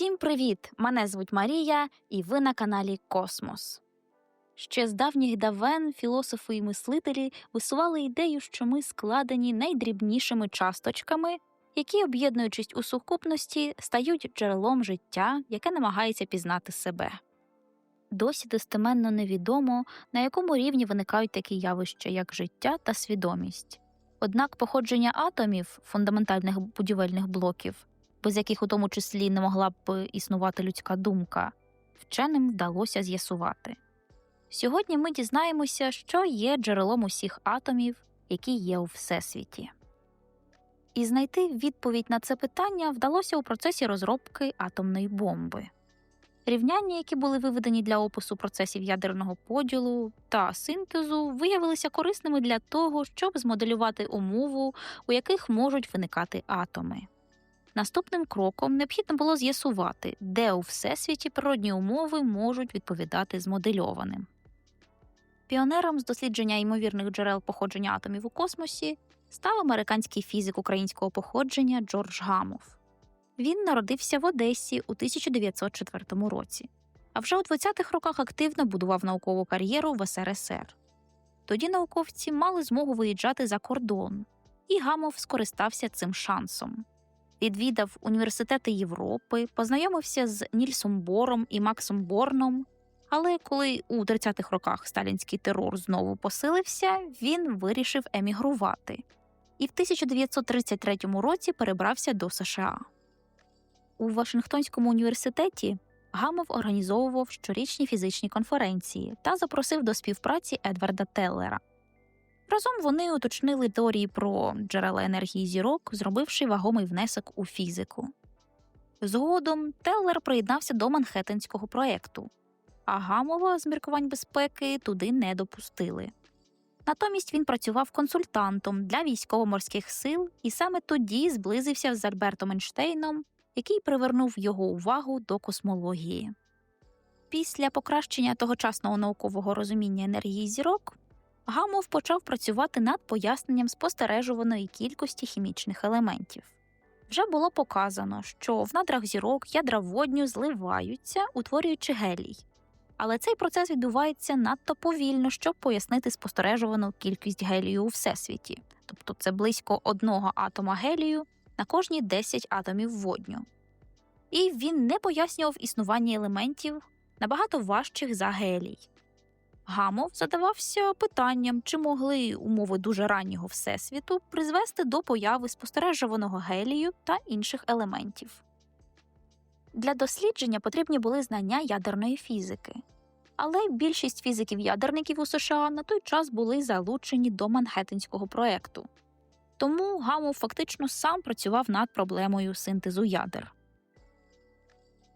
Всім привіт! Мене звуть Марія, і ви на каналі Космос. Ще з давніх давен філософи і мислителі висували ідею, що ми складені найдрібнішими часточками, які, об'єднуючись у сукупності, стають джерелом життя, яке намагається пізнати себе. Досі достеменно невідомо, на якому рівні виникають такі явища, як життя та свідомість. Однак походження атомів, фундаментальних будівельних блоків, без яких у тому числі не могла б існувати людська думка, вченим вдалося з'ясувати. Сьогодні ми дізнаємося, що є джерелом усіх атомів, які є у Всесвіті. І знайти відповідь на це питання вдалося у процесі розробки атомної бомби. Рівняння, які були виведені для опису процесів ядерного поділу та синтезу, виявилися корисними для того, щоб змоделювати умову, у яких можуть виникати атоми. Наступним кроком необхідно було з'ясувати, де у всесвіті природні умови можуть відповідати змодельованим. Піонером з дослідження ймовірних джерел походження атомів у космосі став американський фізик українського походження Джордж Гамов. Він народився в Одесі у 1904 році, а вже у 20-х роках активно будував наукову кар'єру в СРСР. Тоді науковці мали змогу виїжджати за кордон, і Гамов скористався цим шансом. Відвідав університети Європи, познайомився з Нільсом Бором і Максом Борном. Але коли у 30-х роках сталінський терор знову посилився, він вирішив емігрувати і в 1933 році перебрався до США. У Вашингтонському університеті Гамов організовував щорічні фізичні конференції та запросив до співпраці Едварда Теллера. Разом вони уточнили теорії про джерела енергії зірок, зробивши вагомий внесок у фізику. Згодом Теллер приєднався до Манхеттенського проєкту, а Гамова з міркувань безпеки туди не допустили. Натомість він працював консультантом для військово-морських сил і саме тоді зблизився з Альбертом Ейнштейном, який привернув його увагу до космології. Після покращення тогочасного наукового розуміння енергії зірок Гамов почав працювати над поясненням спостережуваної кількості хімічних елементів. Вже було показано, що в надрах зірок ядра водню зливаються, утворюючи гелій. Але цей процес відбувається надто повільно, щоб пояснити спостережувану кількість гелію у всесвіті, тобто це близько одного атома гелію на кожні 10 атомів водню. І він не пояснював існування елементів набагато важчих за гелій. Гамов задавався питанням, чи могли умови дуже раннього всесвіту призвести до появи спостережуваного гелію та інших елементів. Для дослідження потрібні були знання ядерної фізики, але більшість фізиків-ядерників у США на той час були залучені до Манхеттенського проекту. Тому Гамов фактично сам працював над проблемою синтезу ядер.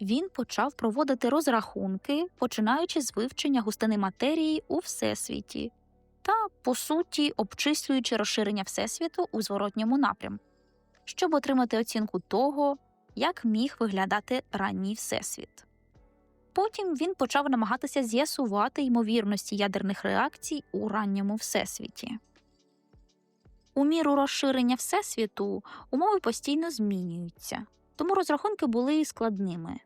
Він почав проводити розрахунки, починаючи з вивчення густини матерії у всесвіті та, по суті, обчислюючи розширення всесвіту у зворотньому напрямку, щоб отримати оцінку того, як міг виглядати ранній всесвіт. Потім він почав намагатися з'ясувати ймовірності ядерних реакцій у ранньому всесвіті. У міру розширення всесвіту умови постійно змінюються, тому розрахунки були складними.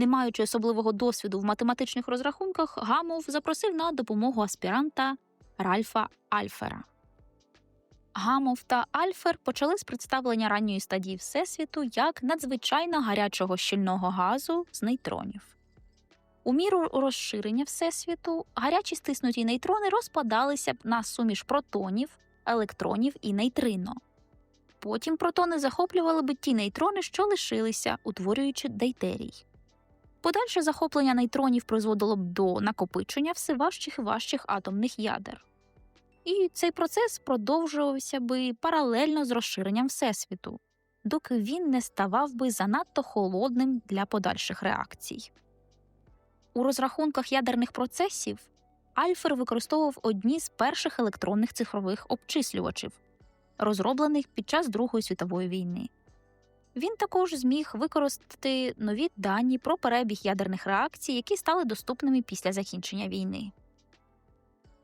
Не маючи особливого досвіду в математичних розрахунках, Гамов запросив на допомогу аспіранта Ральфа Альфера. Гамов та Альфер почали з представлення ранньої стадії Всесвіту як надзвичайно гарячого щільного газу з нейтронів. У міру розширення Всесвіту гарячі стиснуті нейтрони розпадалися б на суміш протонів, електронів і нейтрино. Потім протони захоплювали б ті нейтрони, що лишилися, утворюючи дейтерій. Подальше захоплення нейтронів призводило б до накопичення все важчих і важчих атомних ядер. І цей процес продовжувався би паралельно з розширенням Всесвіту, доки він не ставав би занадто холодним для подальших реакцій. У розрахунках ядерних процесів Альфер використовував одні з перших електронних цифрових обчислювачів, розроблених під час Другої світової війни. Він також зміг використати нові дані про перебіг ядерних реакцій, які стали доступними після закінчення війни.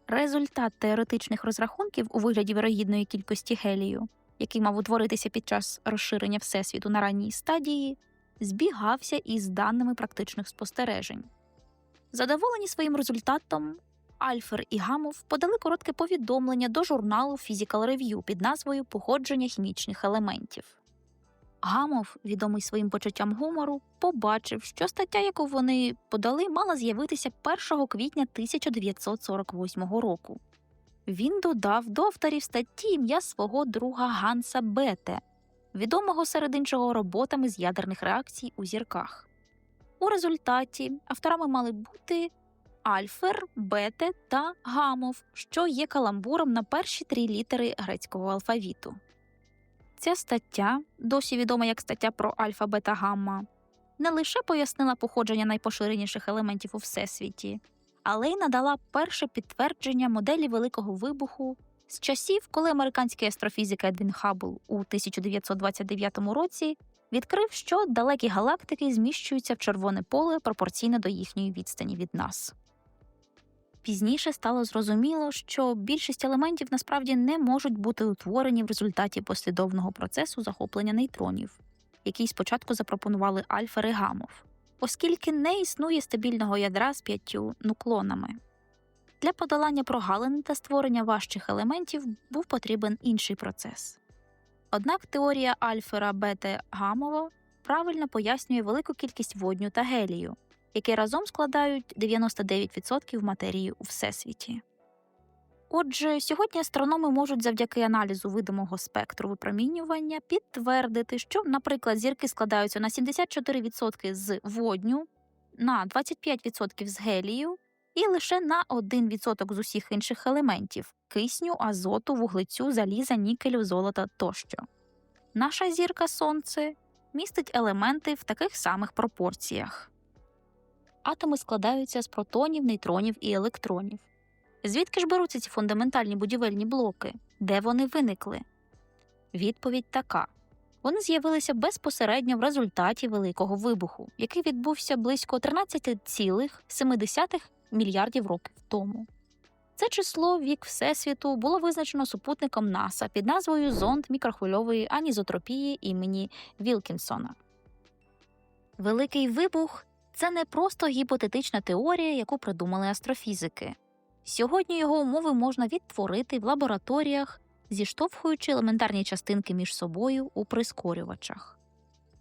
Результат теоретичних розрахунків у вигляді вирогідної кількості гелію, який мав утворитися під час розширення Всесвіту на ранній стадії, збігався із даними практичних спостережень. Задоволені своїм результатом, Альфер і Гамов подали коротке повідомлення до журналу Physical Review під назвою Походження хімічних елементів. Гамов, відомий своїм почуттям гумору, побачив, що стаття, яку вони подали, мала з'явитися 1 квітня 1948 року. Він додав до авторів статті ім'я свого друга Ганса Бете, відомого серед іншого роботами з ядерних реакцій у зірках. У результаті авторами мали бути Альфер, Бете та Гамов, що є каламбуром на перші три літери грецького алфавіту. Ця стаття, досі відома як стаття про альфа бета гамма, не лише пояснила походження найпоширеніших елементів у всесвіті, але й надала перше підтвердження моделі Великого вибуху з часів, коли американський астрофізик Едвін Хаббл у 1929 році відкрив, що далекі галактики зміщуються в червоне поле пропорційно до їхньої відстані від нас. Пізніше стало зрозуміло, що більшість елементів насправді не можуть бути утворені в результаті послідовного процесу захоплення нейтронів, який спочатку запропонували Альфер і Гамов, оскільки не існує стабільного ядра з п'ятью нуклонами. Для подолання прогалин та створення важчих елементів був потрібен інший процес. Однак теорія Альфера Бете Гамова правильно пояснює велику кількість водню та гелію, які разом складають 99% матерії у всесвіті. Отже, сьогодні астрономи можуть завдяки аналізу видимого спектру випромінювання підтвердити, що, наприклад, зірки складаються на 74% з водню, на 25% з гелію і лише на 1% з усіх інших елементів кисню, азоту, вуглецю, заліза, нікелю, золота тощо. Наша зірка Сонце містить елементи в таких самих пропорціях. Атоми складаються з протонів, нейтронів і електронів. Звідки ж беруться ці фундаментальні будівельні блоки? Де вони виникли? Відповідь така: вони з'явилися безпосередньо в результаті Великого вибуху, який відбувся близько 13,7 мільярдів років тому. Це число вік Всесвіту було визначено супутником НАСА під назвою Зонд мікрохвильової анізотропії імені Вілкінсона. Великий вибух це не просто гіпотетична теорія, яку придумали астрофізики. Сьогодні його умови можна відтворити в лабораторіях, зіштовхуючи елементарні частинки між собою у прискорювачах.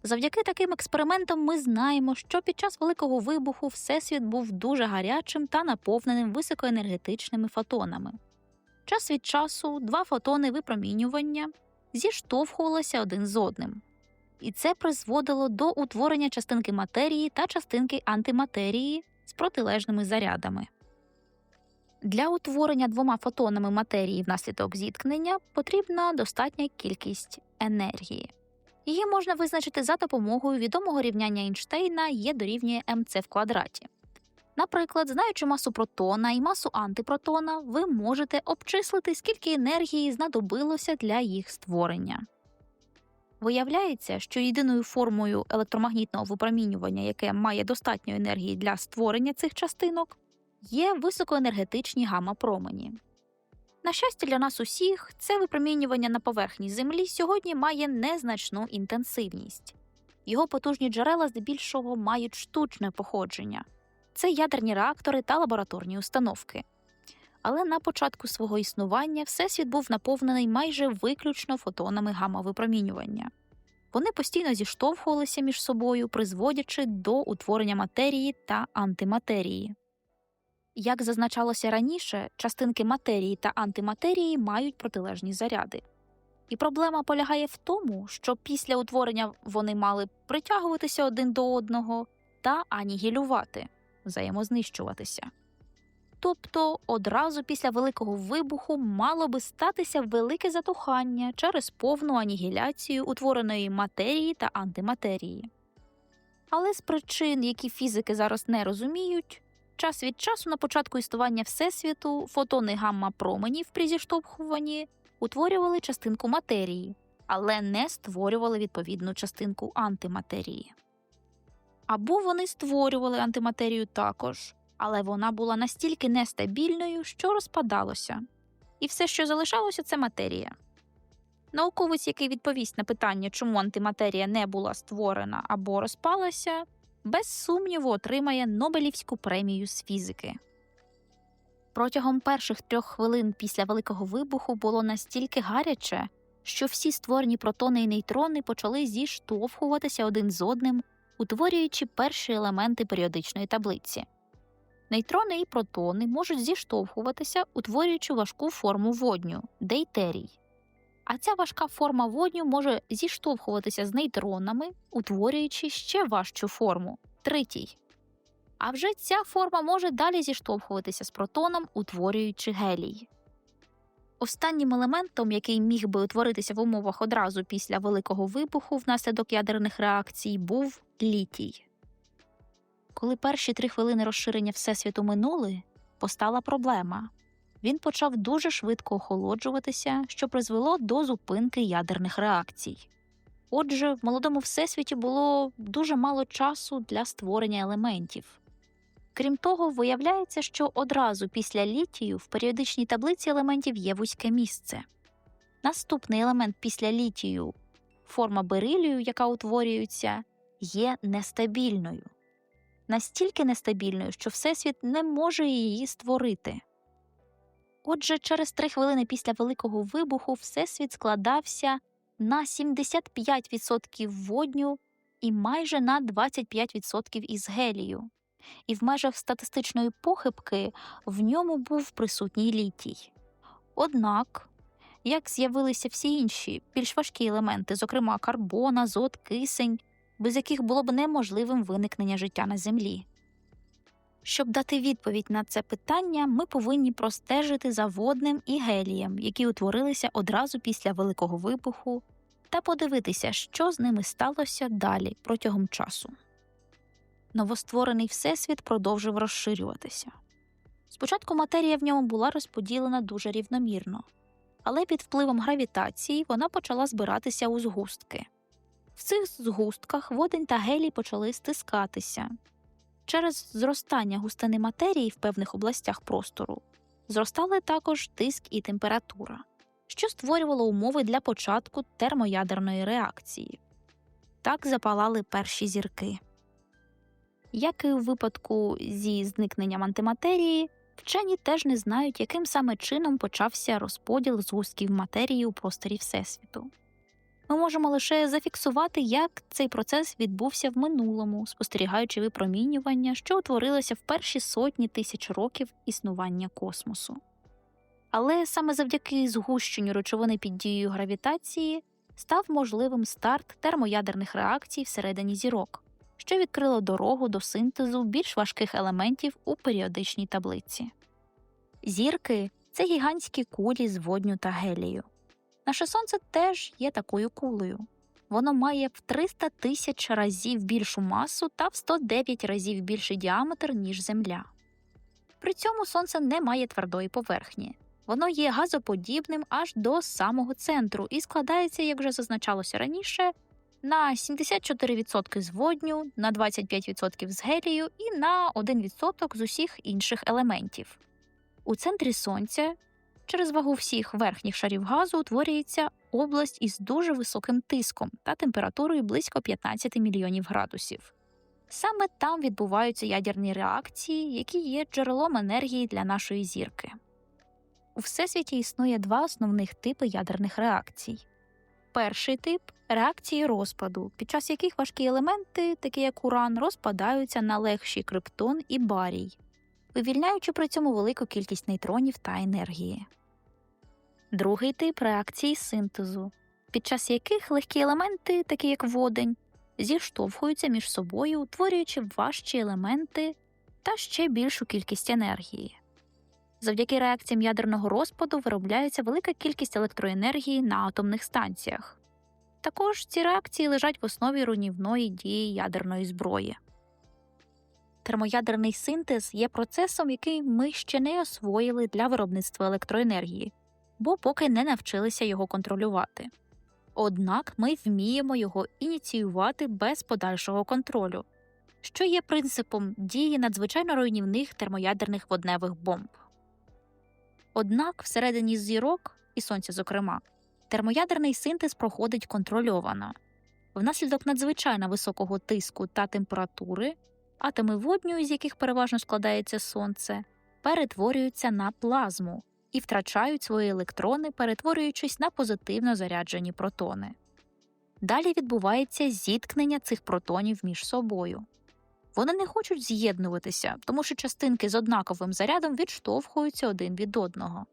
Завдяки таким експериментам ми знаємо, що під час Великого вибуху Всесвіт був дуже гарячим та наповненим високоенергетичними фотонами. Час від часу два фотони випромінювання зіштовхувалися один з одним, і це призводило до утворення частинки матерії та частинки антиматерії з протилежними зарядами. Для утворення двома фотонами матерії внаслідок зіткнення потрібна достатня кількість енергії. Її можна визначити за допомогою відомого рівняння Ейнштейна Є дорівнює МЦ в квадраті. Наприклад, знаючи масу протона і масу антипротона, ви можете обчислити, скільки енергії знадобилося для їх створення. Виявляється, що єдиною формою електромагнітного випромінювання, яке має достатньо енергії для створення цих частинок, є високоенергетичні гамма-промені. На щастя, для нас усіх, це випромінювання на поверхні Землі сьогодні має незначну інтенсивність. Його потужні джерела здебільшого мають штучне походження це ядерні реактори та лабораторні установки. Але на початку свого існування Всесвіт був наповнений майже виключно фотонами гамма-випромінювання. Вони постійно зіштовхувалися між собою, призводячи до утворення матерії та антиматерії. Як зазначалося раніше, частинки матерії та антиматерії мають протилежні заряди. І проблема полягає в тому, що після утворення вони мали притягуватися один до одного та анігілювати, взаємознищуватися. Тобто одразу після великого вибуху мало би статися велике затухання через повну анігіляцію утвореної матерії та антиматерії. Але з причин, які фізики зараз не розуміють, час від часу на початку існування Всесвіту фотони гамма променів при зіштовхуванні утворювали частинку матерії, але не створювали відповідну частинку антиматерії. Або вони створювали антиматерію також, але вона була настільки нестабільною, що розпадалося, і все, що залишалося, це матерія. Науковець, який відповість на питання, чому антиматерія не була створена або розпалася, без сумніву отримає Нобелівську премію з фізики. Протягом перших трьох хвилин після Великого вибуху було настільки гаряче, що всі створені протони і нейтрони почали зіштовхуватися один з одним, утворюючи перші елементи періодичної таблиці. Нейтрони і протони можуть зіштовхуватися, утворюючи важку форму водню дейтерій. А ця важка форма водню може зіштовхуватися з нейтронами, утворюючи ще важчу форму тритій. А вже ця форма може далі зіштовхуватися з протоном, утворюючи гелій. Останнім елементом, який міг би утворитися в умовах одразу після великого вибуху внаслідок ядерних реакцій, був літій. Коли перші три хвилини розширення Всесвіту минули, постала проблема. Він почав дуже швидко охолоджуватися, що призвело до зупинки ядерних реакцій. Отже, в молодому всесвіті було дуже мало часу для створення елементів. Крім того, виявляється, що одразу після літію в періодичній таблиці елементів є вузьке місце. Наступний елемент після літію форма берилію, яка утворюється, є нестабільною. Настільки нестабільною, що Всесвіт не може її створити. Отже, через три хвилини після Великого вибуху Всесвіт складався на 75% водню і майже на 25% із гелію, і в межах статистичної похибки в ньому був присутній літій. Однак, як з'явилися всі інші більш важкі елементи, зокрема карбон, азот, кисень, без яких було б неможливим виникнення життя на Землі. Щоб дати відповідь на це питання, ми повинні простежити за водним і гелієм, які утворилися одразу після Великого вибуху, та подивитися, що з ними сталося далі протягом часу. Новостворений всесвіт продовжив розширюватися. Спочатку матерія в ньому була розподілена дуже рівномірно, але під впливом гравітації вона почала збиратися у згустки. В цих згустках водень та гелій почали стискатися. Через зростання густини матерії в певних областях простору зростали також тиск і температура, що створювало умови для початку термоядерної реакції. Так запалали перші зірки. Як і у випадку зі зникненням антиматерії, вчені теж не знають, яким саме чином почався розподіл згустків матерії у просторі Всесвіту. Ми можемо лише зафіксувати, як цей процес відбувся в минулому, спостерігаючи випромінювання, що утворилося в перші сотні тисяч років існування космосу. Але саме завдяки згущенню речовини під дією гравітації став можливим старт термоядерних реакцій всередині зірок, що відкрило дорогу до синтезу більш важких елементів у періодичній таблиці. Зірки це гігантські кулі з водню та гелію. Наше сонце теж є такою кулею. Воно має в 300 тисяч разів більшу масу та в 109 разів більший діаметр, ніж Земля. При цьому сонце не має твердої поверхні. Воно є газоподібним аж до самого центру і складається, як вже зазначалося раніше, на 74% з водню, на 25% з гелію і на 1% з усіх інших елементів. У центрі сонця Через вагу всіх верхніх шарів газу утворюється область із дуже високим тиском та температурою близько 15 мільйонів градусів. Саме там відбуваються ядерні реакції, які є джерелом енергії для нашої зірки. У всесвіті існує два основних типи ядерних реакцій. Перший тип реакції розпаду, під час яких важкі елементи, такі як уран, розпадаються на легші криптон і барій, вивільняючи при цьому велику кількість нейтронів та енергії. Другий тип реакції синтезу, під час яких легкі елементи, такі як водень, зіштовхуються між собою, утворюючи важчі елементи та ще більшу кількість енергії. Завдяки реакціям ядерного розпаду виробляється велика кількість електроенергії на атомних станціях. Також ці реакції лежать в основі руйнівної дії ядерної зброї. Термоядерний синтез є процесом, який ми ще не освоїли для виробництва електроенергії бо поки не навчилися його контролювати. Однак ми вміємо його ініціювати без подальшого контролю, що є принципом дії надзвичайно руйнівних термоядерних водневих бомб. Однак всередині зірок, і сонця, зокрема, термоядерний синтез проходить контрольовано. Внаслідок надзвичайно високого тиску та температури атоми водню, з яких переважно складається сонце, перетворюються на плазму і втрачають свої електрони, перетворюючись на позитивно заряджені протони. Далі відбувається зіткнення цих протонів між собою. Вони не хочуть з'єднуватися, тому що частинки з однаковим зарядом відштовхуються один від одного.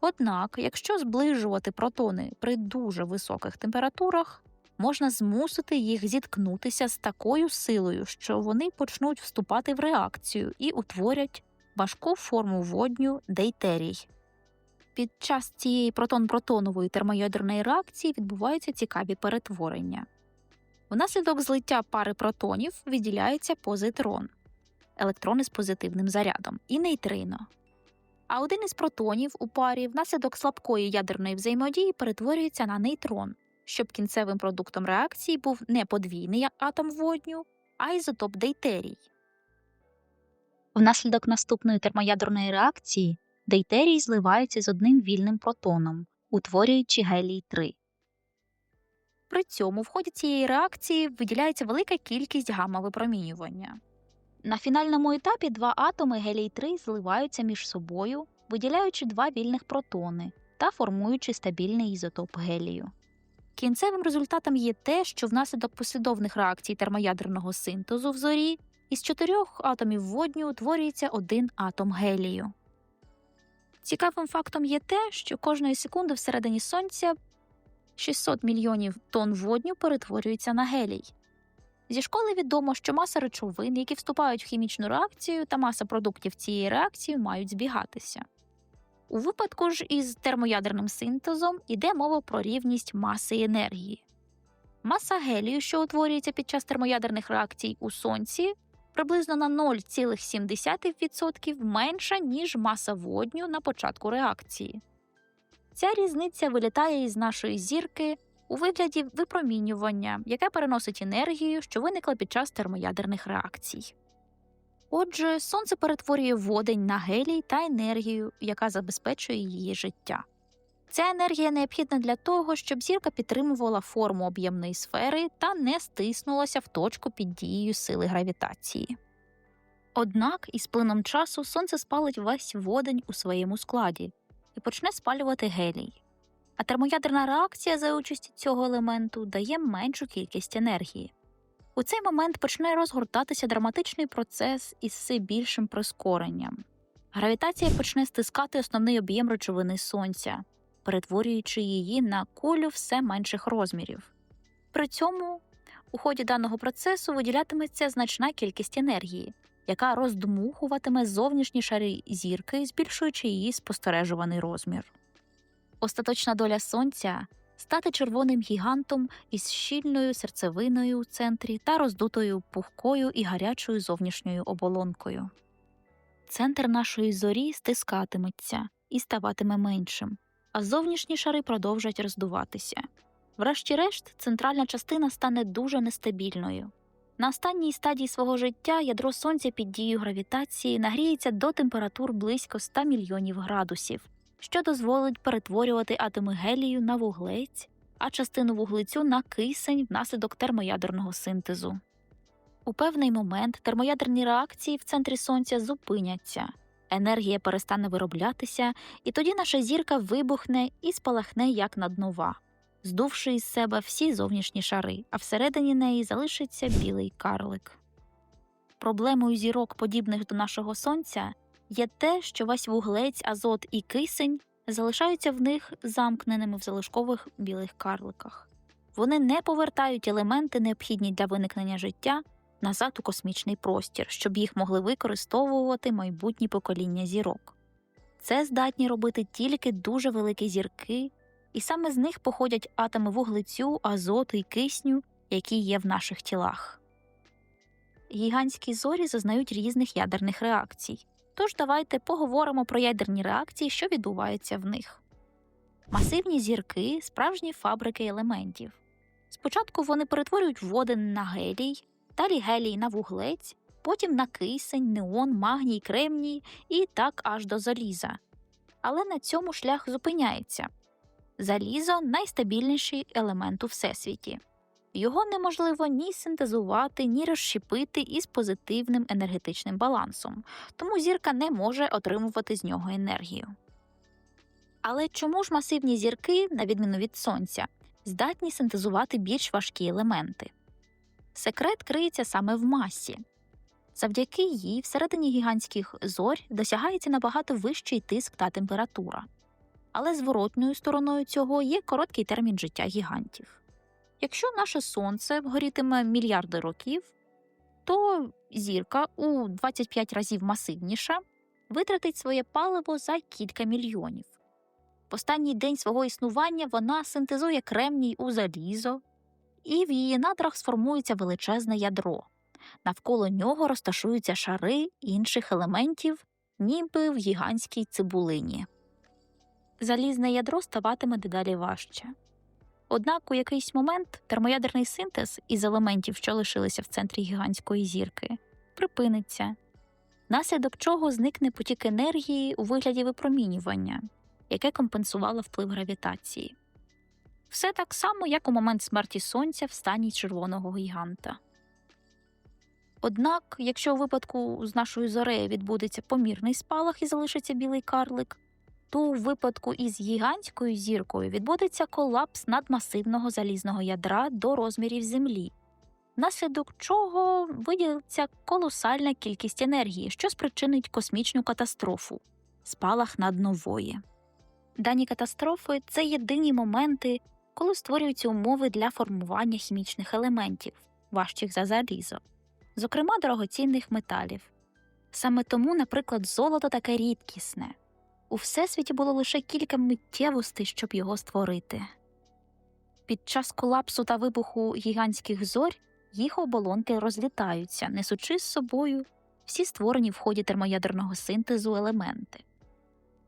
Однак, якщо зближувати протони при дуже високих температурах, можна змусити їх зіткнутися з такою силою, що вони почнуть вступати в реакцію і утворять важку форму водню дейтерій. Під час цієї протон-протонової термоядерної реакції відбуваються цікаві перетворення. Внаслідок злиття пари протонів відділяється позитрон електрони з позитивним зарядом і нейтрино. А один із протонів у парі внаслідок слабкої ядерної взаємодії перетворюється на нейтрон, щоб кінцевим продуктом реакції був не подвійний атом водню, а ізотоп дейтерій. Внаслідок наступної термоядерної реакції дейтерій зливається з одним вільним протоном, утворюючи гелій 3 При цьому в ході цієї реакції виділяється велика кількість гамма-випромінювання. На фінальному етапі два атоми гелій 3 зливаються між собою, виділяючи два вільних протони та формуючи стабільний ізотоп гелію. Кінцевим результатом є те, що внаслідок послідовних реакцій термоядерного синтезу в зорі із чотирьох атомів водню утворюється один атом гелію. Цікавим фактом є те, що кожної секунди всередині сонця 600 мільйонів тонн водню перетворюється на гелій. Зі школи відомо, що маса речовин, які вступають в хімічну реакцію, та маса продуктів цієї реакції мають збігатися. У випадку ж із термоядерним синтезом йде мова про рівність маси і енергії. Маса гелію, що утворюється під час термоядерних реакцій у Сонці, приблизно на 0,7% менша, ніж маса водню на початку реакції. Ця різниця вилітає із нашої зірки у вигляді випромінювання, яке переносить енергію, що виникла під час термоядерних реакцій. Отже, сонце перетворює водень на гелій та енергію, яка забезпечує її життя. Ця енергія необхідна для того, щоб зірка підтримувала форму об'ємної сфери та не стиснулася в точку під дією сили гравітації. Однак із плином часу сонце спалить весь водень у своєму складі і почне спалювати гелій. А термоядерна реакція за участі цього елементу дає меншу кількість енергії. У цей момент почне розгортатися драматичний процес із все більшим прискоренням. Гравітація почне стискати основний об'єм речовини сонця, перетворюючи її на кулю все менших розмірів. При цьому у ході даного процесу виділятиметься значна кількість енергії, яка роздмухуватиме зовнішні шари зірки, збільшуючи її спостережуваний розмір. Остаточна доля сонця стати червоним гігантом із щільною серцевиною у центрі та роздутою пухкою і гарячою зовнішньою оболонкою. Центр нашої зорі стискатиметься і ставатиме меншим, а зовнішні шари продовжать роздуватися. Врешті-решт, центральна частина стане дуже нестабільною. На останній стадії свого життя ядро сонця під дією гравітації нагріється до температур близько 100 мільйонів градусів, що дозволить перетворювати атоми гелію на вуглець, а частину вуглецю на кисень внаслідок термоядерного синтезу. У певний момент термоядерні реакції в центрі сонця зупиняться, енергія перестане вироблятися, і тоді наша зірка вибухне і спалахне як наднова, здувши із себе всі зовнішні шари, а всередині неї залишиться білий карлик. Проблемою зірок, подібних до нашого сонця, є те, що весь вуглець, азот і кисень залишаються в них замкненими в залишкових білих карликах. Вони не повертають елементи, необхідні для виникнення життя, назад у космічний простір, щоб їх могли використовувати майбутні покоління зірок. Це здатні робити тільки дуже великі зірки, і саме з них походять атоми вуглецю, азоту і кисню, які є в наших тілах. Гігантські зорі зазнають різних ядерних реакцій. Тож давайте поговоримо про ядерні реакції, що відбуваються в них. Масивні зірки справжні фабрики елементів. Спочатку вони перетворюють воден на гелій, далі гелій на вуглець, потім на кисень, неон, магній, кремній і так аж до заліза. Але на цьому шлях зупиняється. Залізо найстабільніший елемент у всесвіті. Його неможливо ні синтезувати, ні розщепити із позитивним енергетичним балансом, тому зірка не може отримувати з нього енергію. Але чому ж масивні зірки, на відміну від сонця, здатні синтезувати більш важкі елементи? Секрет криється саме в масі. Завдяки їй всередині гігантських зорь досягається набагато вищий тиск та температура. Але зворотною стороною цього є короткий термін життя гігантів. Якщо наше сонце горітиме мільярди років, то зірка у 25 разів масивніша витратить своє паливо за кілька мільйонів. В останній день свого існування вона синтезує кремній у залізо, і в її надрах сформується величезне ядро. Навколо нього розташуються шари інших елементів, ніби в гігантській цибулині. Залізне ядро ставатиме дедалі важче. Однак у якийсь момент термоядерний синтез із елементів, що лишилися в центрі гігантської зірки, припиниться, наслідок чого зникне потік енергії у вигляді випромінювання, яке компенсувало вплив гравітації. Все так само, як у момент смерті сонця в стані червоного гіганта. Однак, якщо у випадку з нашою зорею відбудеться помірний спалах і залишиться білий карлик, то у випадку із гігантською зіркою відбудеться колапс надмасивного залізного ядра до розмірів Землі, внаслідок чого виділиться колосальна кількість енергії, що спричинить космічну катастрофу спалах наднової. Дані катастрофи це єдині моменти, коли створюються умови для формування хімічних елементів, важчих за залізо, зокрема дорогоцінних металів. Саме тому, наприклад, золото таке рідкісне. У всесвіті було лише кілька миттєвостей, щоб його створити. Під час колапсу та вибуху гігантських зорь їх оболонки розлітаються, несучи з собою всі створені в ході термоядерного синтезу елементи.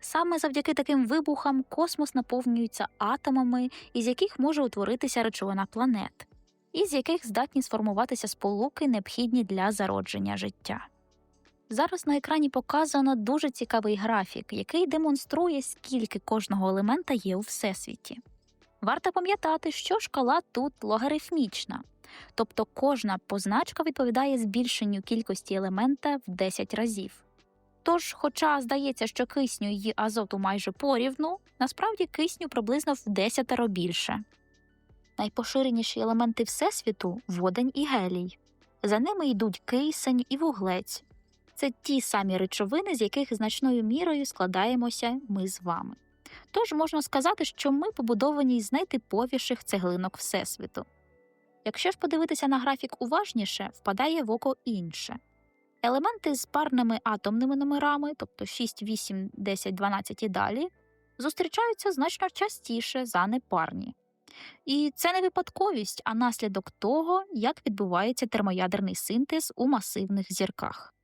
Саме завдяки таким вибухам космос наповнюється атомами, із яких може утворитися речовина планет, із яких здатні сформуватися сполуки, необхідні для зародження життя. Зараз на екрані показано дуже цікавий графік, який демонструє, скільки кожного елемента є у всесвіті. Варто пам'ятати, що шкала тут логарифмічна, тобто кожна позначка відповідає збільшенню кількості елемента в 10 разів. Тож, хоча здається, що кисню і азоту майже порівну, насправді кисню приблизно в десятеро більше. Найпоширеніші елементи Всесвіту водень і гелій. За ними йдуть кисень і вуглець. Це ті самі речовини, з яких значною мірою складаємося ми з вами. Тож можна сказати, що ми побудовані з найтиповіших цеглинок Всесвіту. Якщо ж подивитися на графік уважніше, впадає в око інше. Елементи з парними атомними номерами, тобто 6, 8, 10, 12 і далі, зустрічаються значно частіше за непарні. І це не випадковість, а наслідок того, як відбувається термоядерний синтез у масивних зірках.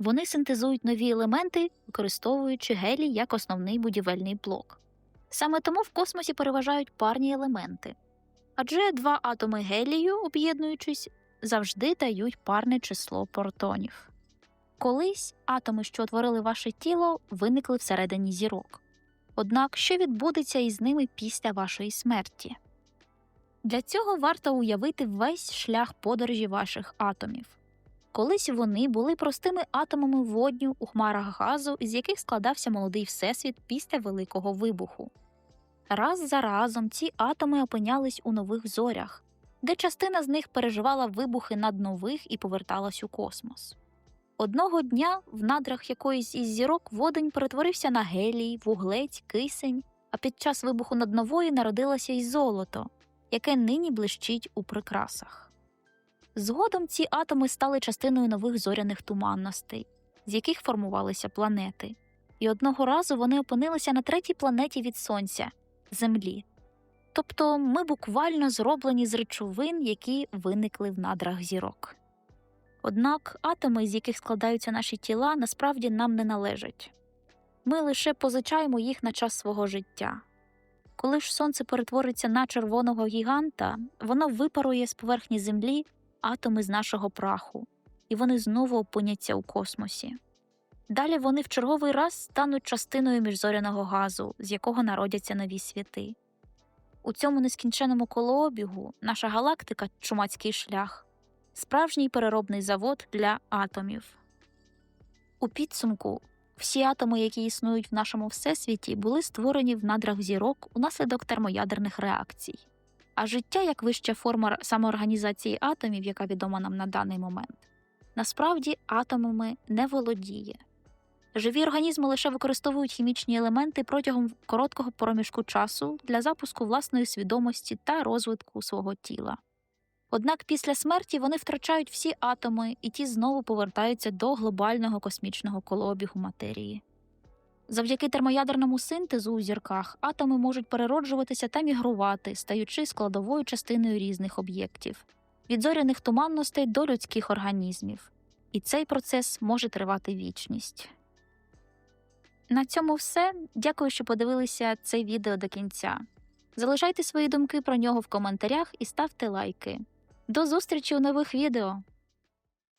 Вони синтезують нові елементи, використовуючи гелій як основний будівельний блок. Саме тому в космосі переважають парні елементи. Адже два атоми гелію, об'єднуючись, завжди дають парне число протонів. Колись атоми, що утворили ваше тіло, виникли всередині зірок. Однак, що відбудеться із ними після вашої смерті? Для цього варто уявити весь шлях подорожі ваших атомів. Колись вони були простими атомами водню у хмарах газу, із яких складався молодий всесвіт після Великого вибуху. Раз за разом ці атоми опинялись у нових зорях, де частина з них переживала вибухи наднових і поверталась у космос. Одного дня в надрах якоїсь із зірок водень перетворився на гелій, вуглець, кисень, а під час вибуху наднової народилося й золото, яке нині блищить у прикрасах. Згодом ці атоми стали частиною нових зоряних туманностей, з яких формувалися планети, і одного разу вони опинилися на третій планеті від Сонця Землі. Тобто ми буквально зроблені з речовин, які виникли в надрах зірок. Однак атоми, з яких складаються наші тіла, насправді нам не належать ми лише позичаємо їх на час свого життя. Коли ж сонце перетвориться на червоного гіганта, воно випарує з поверхні землі атоми з нашого праху, і вони знову опиняться у космосі. Далі вони в черговий раз стануть частиною міжзоряного газу, з якого народяться нові світи, У цьому нескінченому колообігу наша галактика чумацький шлях, справжній переробний завод для атомів. У підсумку всі атоми, які існують в нашому всесвіті, були створені в надрах зірок унаслідок термоядерних реакцій. А життя як вища форма самоорганізації атомів, яка відома нам на даний момент, насправді атомами не володіє. Живі організми лише використовують хімічні елементи протягом короткого проміжку часу для запуску власної свідомості та розвитку свого тіла. Однак після смерті вони втрачають всі атоми, і ті знову повертаються до глобального космічного колообігу матерії. Завдяки термоядерному синтезу у зірках атоми можуть перероджуватися та мігрувати, стаючи складовою частиною різних об'єктів від зоряних туманностей до людських організмів, і цей процес може тривати вічність. На цьому все. Дякую, що подивилися це відео до кінця. Залишайте свої думки про нього в коментарях і ставте лайки. До зустрічі у нових відео!